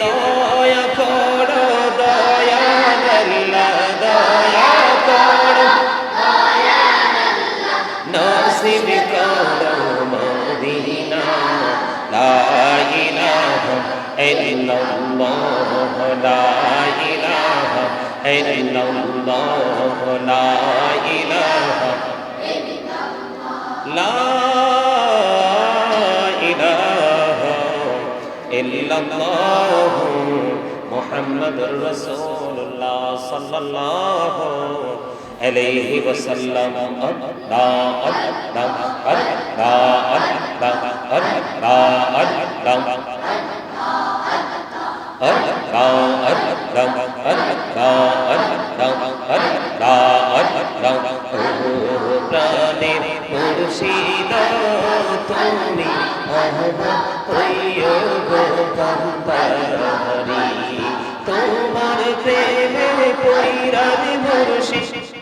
দয়া করো আল্লাহ দয়া করো। নসিব করো মদিনা, লা ইলাহা ইল্লাল্লাহ, লা ইলাহা ইল্লাল্লাহ, লা ইলাহা লা ইল্লাল্লাহ মুহাম্মাদুর রাসূলুল্লাহ সাল্লাল্লাহু আলাইহি ওয়াসাল্লাম। আল্লাহ আল্লাহ আল্লাহ আল্লাহ আল্লাহ প্রাণের মুর্শিদ তুমি তোমার প্রেমে পৈরাদ মুর্শিদ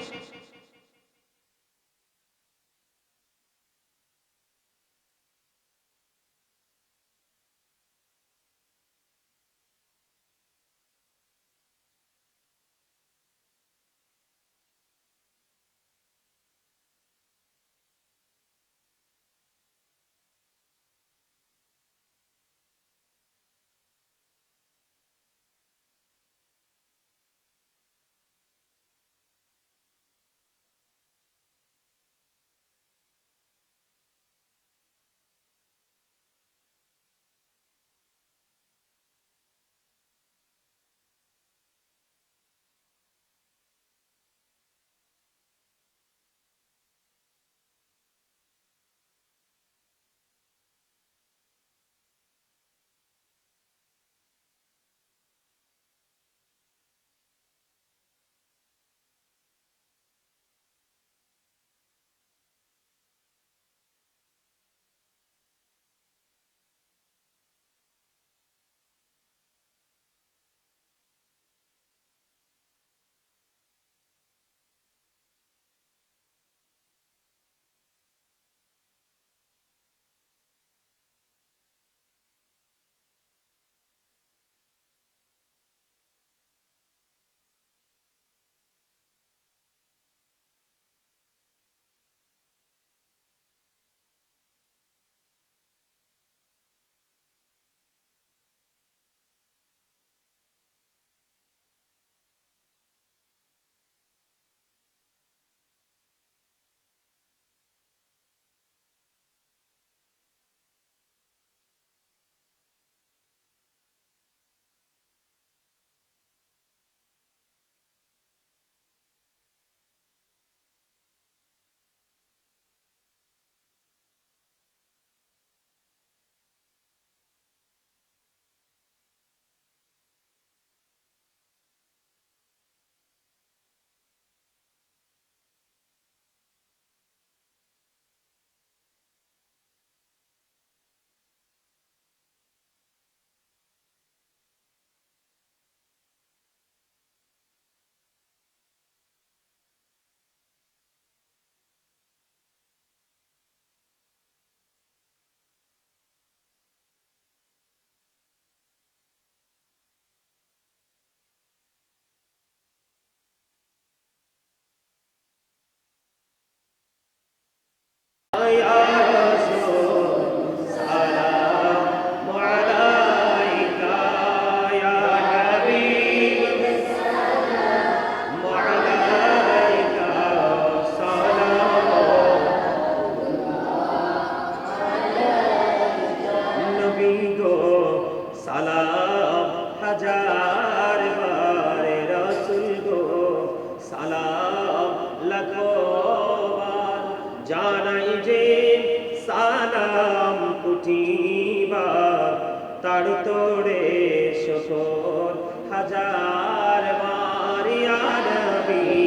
তোরে শোকর হাজার মারিয়া নবী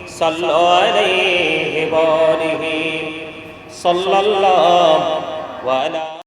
صلوا عليه بآله صلى الله وعلى